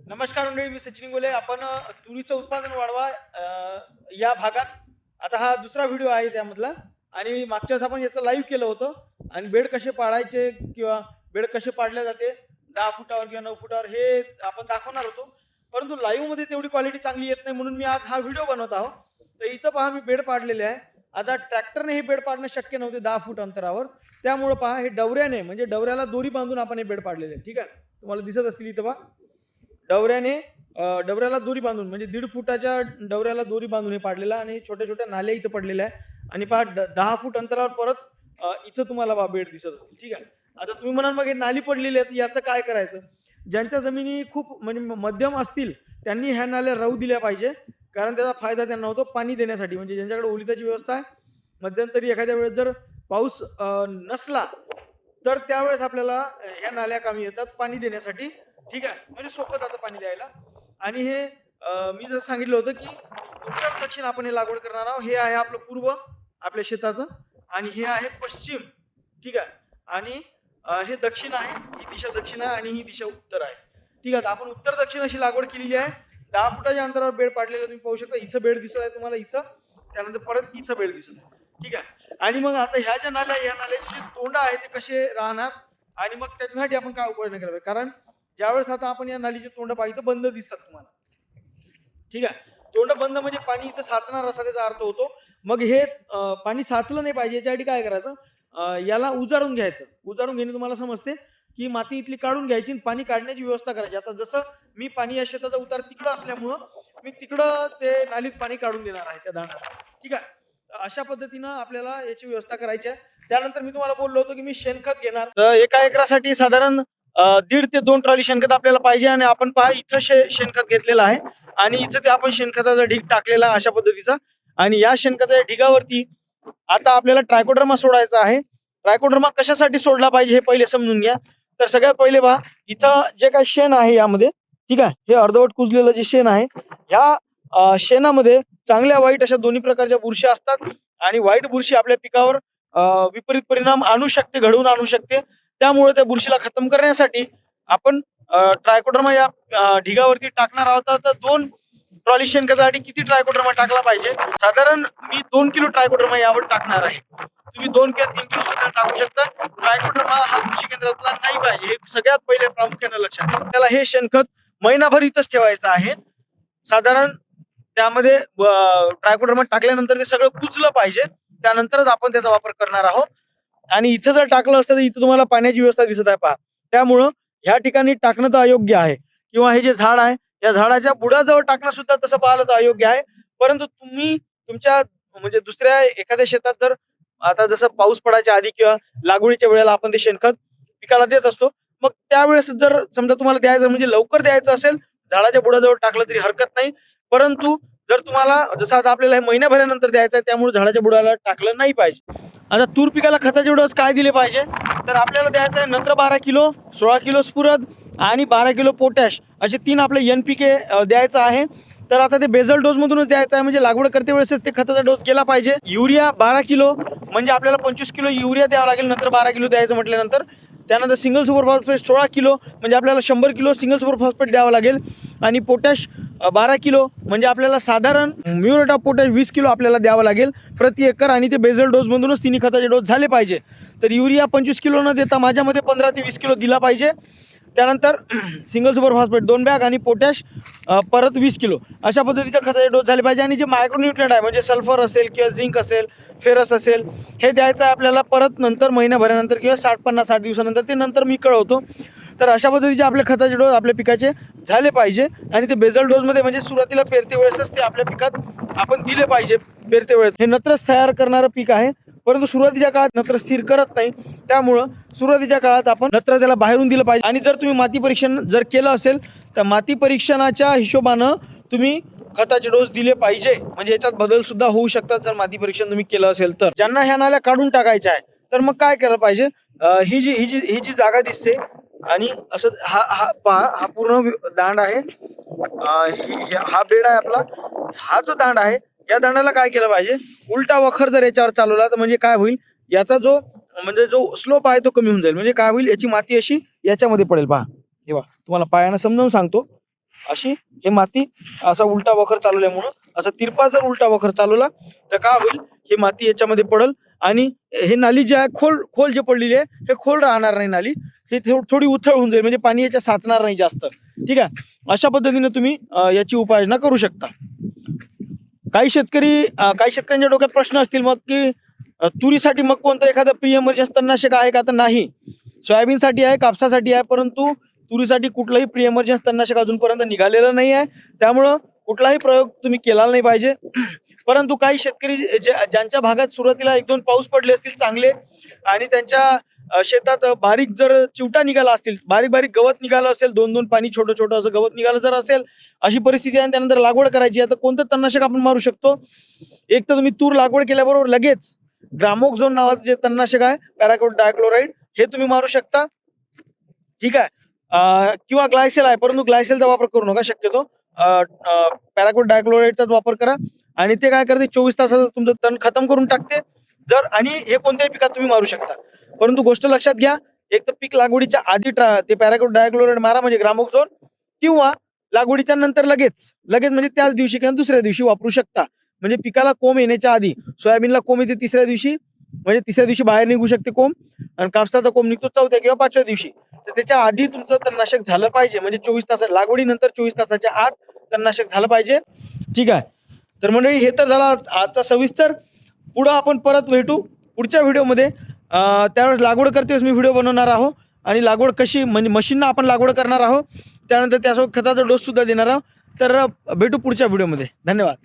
नमस्कार मंडळी मी सचिन गोले आपण तुरीचं उत्पादन वाढवा या भागात. आता हा दुसरा व्हिडिओ आहे त्यामधला. आणि मागच्या वेळेस आपण याचं लाईव्ह केलं होतं. आणि बेड कसे पाडायचे किंवा बेड कसे पाडले जाते दहा फुटावर किंवा नऊ फुटावर हे आपण दाखवणार होतो. परंतु लाईव्हमध्ये तेवढी क्वालिटी चांगली येत नाही म्हणून मी आज हा व्हिडिओ बनवत आहो तर इथं पहा मी बेड पाडलेले आहे. आता ट्रॅक्टरने हे बेड पाडणं शक्य नव्हते दहा फूट अंतरावर. त्यामुळं पहा हे डवऱ्याने म्हणजे डवऱ्याला दोरी बांधून आपण हे बेड पाडलेले आहे. ठीक आहे? तुम्हाला दिसत असतील इथं पहा. डवऱ्याने डवऱ्याला दोरी बांधून म्हणजे दीड फुटाच्या डवऱ्याला दोरी बांधून हे पाडलेला आणि छोट्या छोट्या नाल्या इथं पडलेल्या आहे. आणि पहा द- दहा फूट अंतरावर परत इथं तुम्हाला बा बेड दिसत असतील. ठीक आहे? आता तुम्ही म्हणाल मग हे नाली पडलेली आहेत याचं काय करायचं? ज्यांच्या जमिनी खूप म्हणजे मध्यम असतील त्यांनी ह्या नाल्या राहू दिल्या पाहिजे. कारण त्याचा फायदा त्यांना होतो पाणी देण्यासाठी. म्हणजे ज्यांच्याकडे ओलिताची व्यवस्था आहे मध्यंतरी एखाद्या वेळेस जर पाऊस नसला तर त्यावेळेस आपल्याला ह्या नाल्या कामी येतात पाणी देण्यासाठी. ठीक आहे? म्हणजे सोपं जातं पाणी द्यायला. आणि हे मी जसं सांगितलं होतं की उत्तर दक्षिण आपण हे लागवड करणार आहोत. हे आहे आपलं पूर्व आपल्या शेताचं. आणि हे आहे पश्चिम. ठीक आहे? आणि हे दक्षिण आहे ही दिशा दक्षिण आहे आणि ही दिशा उत्तर आहे. ठीक आहे? आपण उत्तर दक्षिण अशी लागवड केलेली आहे. दहा फुटाच्या अंतरावर बेड पाडलेला तुम्ही पाहू शकता. इथं बेड दिसत आहे तुम्हाला इथं. त्यानंतर परत इथं बेड दिसत आहे. ठीक आहे? आणि मग आता ह्या ज्या नाल्या ह्या नाल्याचे जे तोंड आहे ते कसे राहणार? आणि मग त्याच्यासाठी आपण काय उपाययोजना केला पाहिजे? कारण ज्यावेळेस आता आपण या नालीचे तोंड पाहिजे बंद दिसतात तुम्हाला. ठीक आहे? तोंड बंद म्हणजे पाणी इथं साचणार असा त्याचा अर्थ होतो. मग हे पाणी साचलं नाही पाहिजे याच्यासाठी काय करायचं? याला उजारून घ्यायचं. उजारून घेणे तुम्हाला समजते की माती इथली काढून घ्यायची पाणी काढण्याची व्यवस्था करायची. आता जसं मी पाणी या शेताचा उतार तिकडं असल्यामुळं मी तिकडं ते नालीत पाणी काढून देणार आहे त्या दाण्याचं ठीक आहे? अशा पद्धतीनं आपल्याला याची व्यवस्था करायची आहे. त्यानंतर मी तुम्हाला बोललो होतो की मी शेणखत घेणार. एका एकरासाठी साधारण दीड ते दोन ट्रॉली शेणखत आपल्याला पाहिजे आणि आपण पहा इथं शे शेणखत घेतलेलं आहे. आणि इथं ते आपण शेणखताचा ढीग टाकलेला आहे अशा पद्धतीचा. आणि या शेणखताच्या ढिगावरती आता आपल्याला ट्रायकोड्रमा सोडायचा आहे. ट्रायकोड्रमा कशासाठी सोडला पाहिजे हे पहिले समजून घ्या. तर सगळ्यात पहिले पहा इथं जे काही शेण आहे यामध्ये ठीक आहे हे अर्धवट कुजलेलं जे शेण आहे ह्या शेणामध्ये चांगल्या वाईट अशा दोन्ही प्रकारच्या बुरशी असतात. आणि वाईट बुरशी आपल्या पिकावर विपरीत परिणाम आणू शकते घडवून आणू शकते. त्यामुळे त्या बुरशीला खतम करण्यासाठी आपण ट्रायकोड्रमा या ढिगावरती टाकणार आहोत. तर दोन ट्रॉली शेणखतासाठी किती ट्रायकोड्रमा टाकला पाहिजे? साधारण मी दोन किलो ट्रायकोडर्मा यावर टाकणार आहे. तुम्ही दोन किंवा तीन किलो सुद्धा टाकू शकता. ट्रायकोडर्मा हा कृषी केंद्रातला नाही पाहिजे. हे सगळ्यात पहिले प्रामुख्याने लक्षात त्याला हे शेणखत महिनाभर इथंच ठेवायचं आहे. साधारण त्यामध्ये ट्रायकोड्रमा टाकल्यानंतर ते सगळं कुजलं पाहिजे. त्यानंतरच आपण त्याचा वापर करणार आहोत. आणि इथं जर टाकलं असतं तर इथं तुम्हाला पाण्याची व्यवस्था दिसत आहे पहा. त्यामुळं ह्या ठिकाणी टाकणं तर अयोग्य आहे. किंवा हे जे झाड आहे या झाडाच्या बुडाजवळ टाकणं सुद्धा तसं पाहिलं तर अयोग्य आहे. परंतु तुम्ही तुमच्या म्हणजे दुसऱ्या एखाद्या शेतात जर आता जसं पाऊस पडायच्या आधी किंवा लागवडीच्या वेळेला आपण ते शेणखत पिकाला देत असतो मग त्यावेळेस जर समजा तुम्हाला द्यायचं म्हणजे लवकर द्यायचं असेल झाडाच्या बुडाजवळ टाकलं तरी हरकत नाही. परंतु जर तुम्हाला जसं आता आपल्याला महिन्याभरानंतर द्यायचं आहे त्यामुळे झाडाच्या बुडाला टाकलं नाही पाहिजे. आता तूर पिकाला खताचे डोस काय दिले पाहिजे? तर आपल्याला द्यायचं आहे नंतर बारा किलो सोळा किलो स्फुरद आणि बारा किलो पोटॅश. असे तीन आपले एन पी के द्यायचं आहे. तर आता ते बेझल डोस मधूनच द्यायचं आहे. म्हणजे लागवड करते वेळेस ते खताचा डोस केला पाहिजे. युरिया बारा किलो म्हणजे आपल्याला पंचवीस किलो युरिया द्यावा लागेल नंतर बारा किलो द्यायचं म्हटल्यानंतर. त्यानंतर सिंगल सुपर फॉस्फेट सोळा किलो म्हणजे आपल्याला शंभर किलो सिंगल सुपर फॉस्फेट द्यावं लागेल. आणि पोटॅश बारा किलो म्हणजे आपल्याला साधारण म्युरेट ऑफ पोटॅश वीस किलो आपल्याला द्यावं लागेल प्रति एकर. आणि ते बेझल डोसमधूनच तिन्ही खताचे डोस झाले पाहिजे. तर युरिया पंचवीस किलो न देता माझ्यामध्ये पंधरा ते वीस किलो दिला पाहिजे. त्यानंतर सिंगल सुपर फॉस्फेट दोन बॅग आणि पोटॅश परत वीस किलो. अशा पद्धतीच्या खताचे डोस झाले पाहिजे. आणि जे मायक्रोन्युट्रियंट आहे म्हणजे सल्फर असेल किंवा झिंक असेल फेरस असेल हे द्यायचं आहे आपल्याला परत नंतर महिन्याभरानंतर किंवा साठ पन्नास साठ दिवसानंतर. ते नंतर मी कळवतो. तर अशा पद्धतीचे आपले खताचे डोस आपल्या पिकाचे झाले पाहिजे. आणि ते बेझल डोसमध्ये म्हणजे सुरुवातीला पेरते वेळेसच ते आपल्या पिकात आपण दिले पाहिजे पेरते वेळेस. हे नत्रच तयार करणारं पीक आहे. परंतु सुरुवातीच्या काळात नत्र स्थिर करत नाही. त्यामुळं सुरुवातीच्या काळात आपण नत्र त्याला बाहेरून दिलं पाहिजे. आणि जर तुम्ही माती परीक्षण जर केलं असेल तर माती परीक्षणाच्या हिशोबानं तुम्ही खताचे डोस दिले पाहिजे. म्हणजे याच्यात बदल सुद्धा होऊ शकतात जर माती परीक्षण तुम्ही केलं असेल तर. ज्यांना ह्या नाल्या काढून टाकायच्या आहे तर मग काय केलं पाहिजे? ही जी ही जी ही जी जागा दिसते आणि असं हा हा पहा हा पूर्ण दांड आहे. हा बेड आहे आपला. हा जो दांड आहे या दांडाला काय केलं पाहिजे? उलटा वखर जर याच्यावर चालवला तर म्हणजे काय होईल? याचा जो म्हणजे जो स्लोप आहे तो कमी होऊन जाईल. म्हणजे काय होईल? याची माती अशी याच्यामध्ये पडेल. पहा. हे तुम्हाला पायानं समजावून सांगतो. अशी हे माती असा उलटा वखर चालवल्यामुळं असा तिरपा जर उलटा वखर चालवला तर काय होईल? हे माती याच्यामध्ये पडल. आणि हे नाली जे आहे खोल खोल जे पडलेली आहे हे खोल राहणार नाही नाली. हे थोडी उथळ होऊन जाईल. म्हणजे पाणी याच्या साचणार नाही जास्त. ठीक आहे? अशा पद्धतीने तुम्ही याची उपाययोजना करू शकता. काही शेतकरी काही शेतकऱ्यांच्या डोक्यात प्रश्न असतील मग की तुरीसाठी मग कोणतं एखादं प्री तणनाशक आहे का? तर नाही. सोयाबीनसाठी आहे कापसासाठी आहे परंतु तुरीसाठी कुठलंही प्री तणनाशक अजूनपर्यंत निघालेलं नाही आहे. त्यामुळं कुठलाही प्रयोग तुम्ही केला नाही पाहिजे. परंतु काही शेतकरी ज्यांच्या भागात सुरुवातीला एक दोन पाऊस पडले असतील चांगले आणि त्यांच्या शेतात बारीक जर चिवटा निघाला असतील बारीक बारीक गवत निघालं असेल दोन दोन पाणी छोटं छोटं असं गवत निघालं जर असेल अशी परिस्थिती आहे आणि त्यानंतर लागवड करायची आहे तर कोणतं तणनाशक आपण मारू शकतो? एक तर तुम्ही तूर लागवड केल्याबरोबर लगेच ग्रामोक्झोन नावाचं जे तणनाशक आहे पॅराकोट डायक्लोराईड हे तुम्ही मारू शकता. ठीक आहे? किंवा ग्लायसेल आहे परंतु ग्लायसेलचा वापर करू नका शक्यतो. पॅराकोट डायक्लोराईडचाच वापर करा. आणि ते काय करते चोवीस तासाचं तुमचं तण खतम करून टाकते. जर आणि हे कोणत्याही पिकात तुम्ही मारू शकता. परंतु गोष्ट लक्षात घ्या एक तर पीक लागवडीच्या आधी ट्रा ते पॅराकोट डायक्लोराईड मारा म्हणजे ग्रामोक्झोन किंवा लागवडीच्या नंतर लगेच लगेच म्हणजे त्याच दिवशी किंवा दुसऱ्या दिवशी वापरू शकता. म्हणजे पिकाला कोंब येण्याच्या आधी सोयाबीनला कोंब येते तिसऱ्या दिवशी. म्हणजे तिसऱ्या दिवशी बाहेर निघू शकते कोंब. आणि कापसाचा कोंब निघतो चौथ्या किंवा पाचव्या दिवशी. तर त्याच्या आधी तुमचं तणनाशक झालं पाहिजे. म्हणजे चोवीस तास लागवडीनंतर चोवीस तासाच्या आत तणनाशक झालं पाहिजे. ठीक आहे. तर मंडळी हे तर झाला आजचा सविस्तर. पुढं आपण परत भेटू. पुढच्या व्हिडिओमध्ये. त्यावेळेस लागवड करतेच मी व्हिडिओ बनवणार आहो. आणि लागवड कशी म्हणजे मशीननं आपण लागवड करणार आहोत त्यानंतर त्यासोबत खताचा डोस सुद्धा देणार आहोत तर भेटू पुढच्या व्हिडिओमध्ये. धन्यवाद.